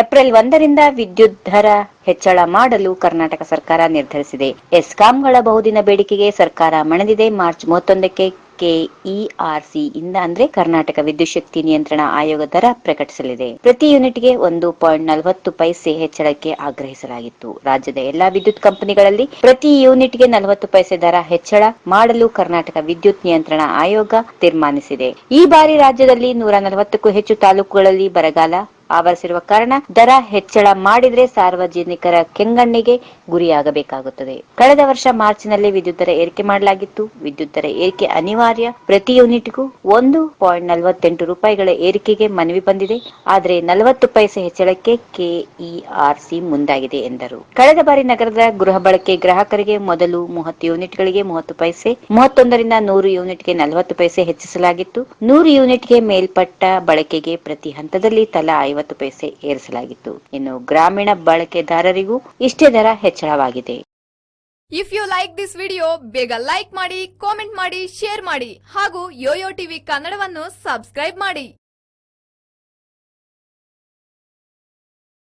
April ಒಂದರಿಂದ ವಿದ್ಯುತ್ ದರ ಹೆಚ್ಚಳ ಮಾಡಲು ಕರ್ನಾಟಕ ಸರ್ಕಾರ ನಿರ್ಧರಿಸಿದೆ. ಎಸ್ಕಾಂಗಳ ಬಹುದಿನ ಬೇಡಿಕೆಗೆ ಸರ್ಕಾರ ಮಣಿದಿದೆ. ಮಾರ್ಚ್ ಮೂವತ್ತೊಂದಕ್ಕೆ ಕೆಇಆರ್ಸಿ ಇಂದ ಅಂದ್ರೆ ಕರ್ನಾಟಕ ವಿದ್ಯುತ್ ಶಕ್ತಿ ನಿಯಂತ್ರಣ ಆಯೋಗ ದರ ಪ್ರಕಟಿಸಲಿದೆ. ಪ್ರತಿ ಯೂನಿಟ್ಗೆ ಒಂದು ಪಾಯಿಂಟ್ ನಲವತ್ತು ಪೈಸೆ ಹೆಚ್ಚಳಕ್ಕೆ ಆಗ್ರಹಿಸಲಾಗಿತ್ತು. ರಾಜ್ಯದ ಎಲ್ಲಾ ವಿದ್ಯುತ್ ಕಂಪನಿಗಳಲ್ಲಿ ಪ್ರತಿ ಯೂನಿಟ್ಗೆ ನಲವತ್ತು ಪೈಸೆ ದರ ಹೆಚ್ಚಳ ಮಾಡಲು ಕರ್ನಾಟಕ ವಿದ್ಯುತ್ ನಿಯಂತ್ರಣ ಆಯೋಗ ತೀರ್ಮಾನಿಸಿದೆ. ಈ ಬಾರಿ ರಾಜ್ಯದಲ್ಲಿ ನೂರ ನಲವತ್ತಕ್ಕೂ ಹೆಚ್ಚು ತಾಲೂಕುಗಳಲ್ಲಿ ಬರಗಾಲ ಆವರಿಸಿರುವ ಕಾರಣ ದರ ಹೆಚ್ಚಳ ಮಾಡಿದ್ರೆ ಸಾರ್ವಜನಿಕರ ಕೆಂಗಣ್ಣಿಗೆ ಗುರಿಯಾಗಬೇಕಾಗುತ್ತದೆ. ಕಳೆದ ವರ್ಷ ಮಾರ್ಚ್ನಲ್ಲಿ ವಿದ್ಯುತ್ ದರ ಏರಿಕೆ ಮಾಡಲಾಗಿತ್ತು. ವಿದ್ಯುತ್ ದರ ಏರಿಕೆ ಅನಿವಾರ್ಯ. ಪ್ರತಿ ಯೂನಿಟ್ಗೂ ಒಂದು ಪಾಯಿಂಟ್ ನಲವತ್ತೆಂಟು ರೂಪಾಯಿಗಳ ಏರಿಕೆಗೆ ಮನವಿ ಬಂದಿದೆ. ಆದರೆ ನಲವತ್ತು ಪೈಸೆ ಹೆಚ್ಚಳಕ್ಕೆ ಕೆಇಆರ್ಸಿ ಮುಂದಾಗಿದೆ ಎಂದರು. ಕಳೆದ ಬಾರಿ ನಗರದ ಗೃಹ ಬಳಕೆ ಗ್ರಾಹಕರಿಗೆ ಮೊದಲು ಮೂವತ್ತು ಯೂನಿಟ್ಗಳಿಗೆ ಮೂವತ್ತು ಪೈಸೆ, ಮೂವತ್ತೊಂದರಿಂದ ನೂರು ಯೂನಿಟ್ಗೆ ನಲವತ್ತು ಪೈಸೆ ಹೆಚ್ಚಿಸಲಾಗಿತ್ತು. ನೂರು ಯೂನಿಟ್ಗೆ ಮೇಲ್ಪಟ್ಟ ಬಳಕೆಗೆ ಪ್ರತಿ ಹಂತದಲ್ಲಿ ತಲಾ ಪೈಸೆ ಏರಿಸಲಾಗಿತ್ತು. ಇನ್ನು ಗ್ರಾಮೀಣ ಬಳಕೆದಾರರಿಗೂ ಇಷ್ಟೇ ದರ ಹೆಚ್ಚಳವಾಗಿದೆ. If you like this video ಬೇಗ ಲೈಕ್ ಮಾಡಿ ಕಾಮೆಂಟ್ ಮಾಡಿ ಶೇರ್ ಮಾಡಿ ಹಾಗೂ ಯೋಯೋ ಟಿವಿ ಕನ್ನಡವನ್ನು ಸಬ್ಸ್ಕ್ರೈಬ್ ಮಾಡಿ.